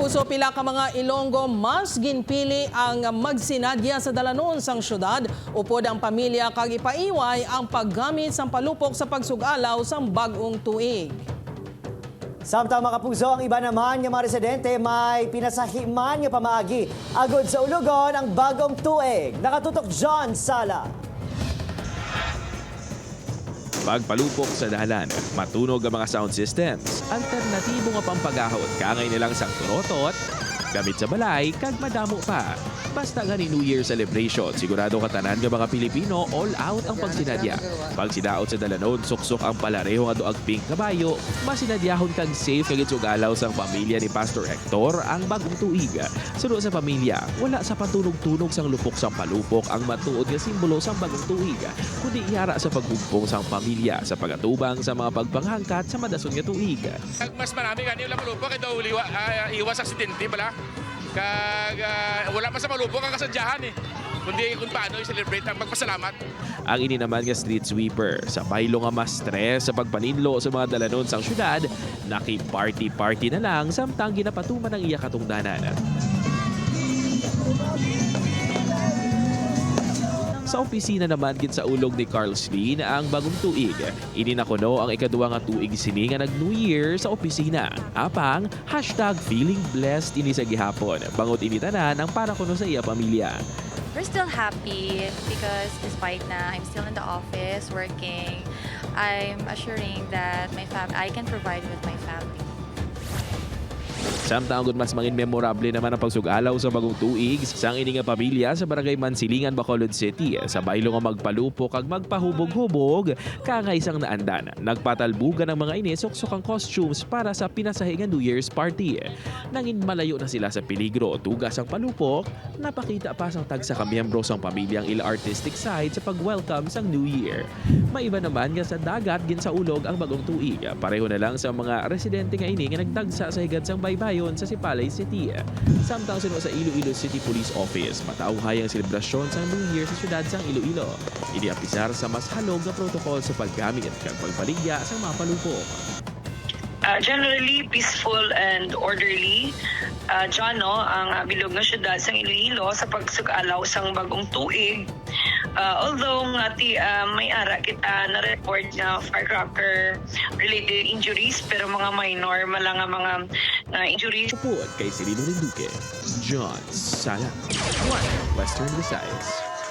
kapuso pila ka mga Ilonggo mas ginpili ang magsinadya sa dalanon sang syudad upod ang pamilya kag ipaiway ang paggamit sang palupok sa pagsugalaw sang bag-ong tuig. Samtang mga kapuso, ang iba naman ng mga residente may pinasahiman nga pamaagi. Agod sa ulugon ang bagong tuig. Nakatutok John Sala. Pagpalupok sa dalan, matunog ang mga sound systems, alternatibo nga pampagahod kangay nilang sang turotot, gamit sa balay, kag madamo pa. Basta gani New Year celebration, sigurado katanan nga mga Pilipino all out ang pagsinadya. Pag sidaot sa dalanon, suksok ang palareho nga doag pink kabayo, masinadyahon kag safe kag itsugalaw sang pamilya ni Pastor Hector ang bagong tuig. Suno sa pamilya, wala sa patunog-tunog sang lupok sang palupok ang matuod nga simbolo sang bagong tuig, kundi ihara sa paghugpong sang pamilya sa pagatubang sa mga pagpanghangkat sa madason nga tuig. Mas marami gani wala malupo kay daw ah, iwas aksidente bala. Kag ah, wala pa sa malupo ang kasadyahan eh. Kundi kung paano i-celebrate ang magpasalamat. Ang ini naman nga street sweeper sa baylo nga mas stress sa pagpaninlo sa mga dalanon sang syudad, naki-party-party na lang samtang ginapatuman ang iya katungdanan. Sa opisina naman gid sa ulog ni Carl Sleen ang bagong tuig. Ini na kuno ang ikaduwa nga tuig sini nga nag New Year sa opisina. Apang hashtag feeling blessed ini sa gihapon. Bangot ini tanan ang para kuno sa iya pamilya. We're still happy because despite na I'm still in the office working, I'm assuring that my fam I can provide with my family. Samtang mas mangin memorable naman ang pagsugalaw sa bagong tuig sang ini nga pamilya sa barangay Mansilingan, Bacolod City sa baylo nga magpalupok kag magpahubog-hubog kangay isang naandan. Nagpatalbugan ang mga ini suksok ang costumes para sa pinasahingan New Year's party. Nangin malayo na sila sa peligro tugas ang palupok, napakita pa sang tag sa kamiyembro sang pamilyang ila artistic side sa pag-welcome sang New Year. Maiba naman nga sa dagat gin sa ulog ang bagong tuig. Pareho na lang sa mga residente nga ini nga nagdagsa sa higad sang baybayon sa Sipalay City. Samtang sino sa Iloilo City Police Office, matauhay ang selebrasyon sa New Year sa syudad sang Iloilo. Ini apisar sa mas halog nga protocol sa paggamit kag pagpaligya sa mga palupok. Uh, generally peaceful and orderly. Uh, dyan, no, ang bilog na syudad sa Iloilo sa pagsugalaw sang bagong tuig. Uh, although nga ti uh, may ara kita na report na firecracker related injuries pero mga minor malang nga mga uh, injuries Tupod kay Cirilo Rinduque, John Sala, One Western Visayas.